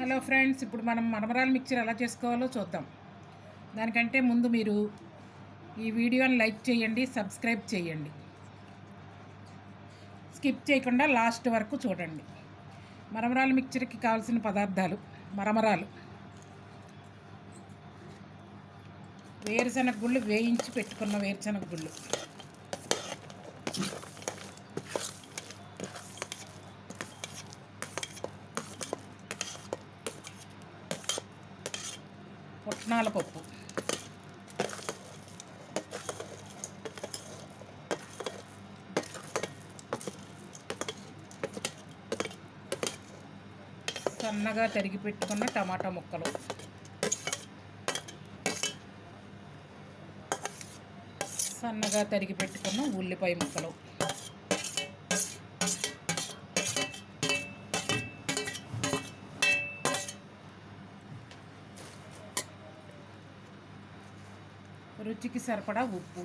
Hello friends ఇప్పుడు మనం మరమరాలు mixture ఎలా చేసుకోవాలో చూద్దాం. దానికంటే ముందు మీరు ఈ వీడియోని లైక్ చేయండి సబ్స్క్రైబ్ చేయండి. స్కిప్ చేయకుండా లాస్ట్ వరకు చూడండి. మరమరాలు మిక్చర్కి కావాల్సిన పదార్థాలు మరమరాలు. వేరుశనగ గుళ్ళు వేయించి పెట్టుకున్న వేరుశనగ గుళ్ళు. పుట్నాల పప్పు. సన్నగా తరిగి పెట్టుకున్న టమాటా ముక్కలు. సన్నగా తరిగి పెట్టుకున్న ఉల్లిపాయ ముక్కలు. రుచికి సరిపడా ఉప్పు.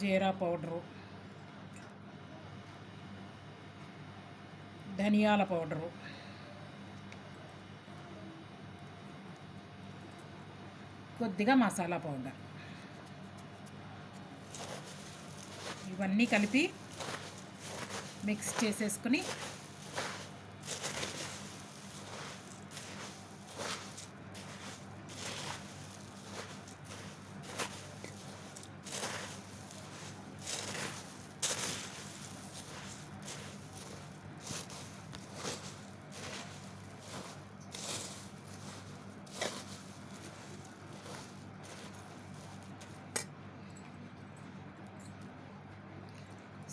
జీరా పౌడరు. ధనియాల పౌడరు. కొద్దిగా మసాలా పౌడర్. ఇవన్నీ కలిపి మిక్స్ చేసేసుకుని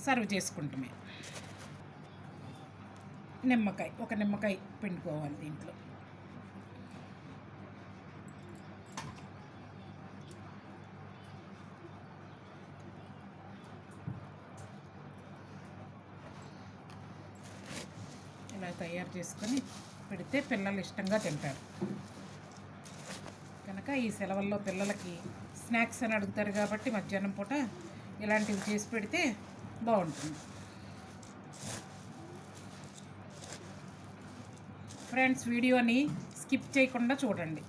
సర్వ్ చేసుకుంటామే. నిమ్మకాయ ఒక నిమ్మకాయ పిండుకోవాలి దీంట్లో. ఇలా తయారు చేసుకొని పెడితే పిల్లలు ఇష్టంగా తింటారు. కనుక ఈ సెలవుల్లో పిల్లలకి స్నాక్స్ అని అడుగుతారు కాబట్టి మధ్యాహ్నం పూట ఇలాంటివి చేసి పెడితే బాగుంటుంది. ఫ్రెండ్స్ వీడియోని స్కిప్ చేయకుండా చూడండి.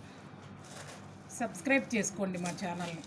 సబ్స్క్రైబ్ చేసుకోండి మా ఛానల్ని.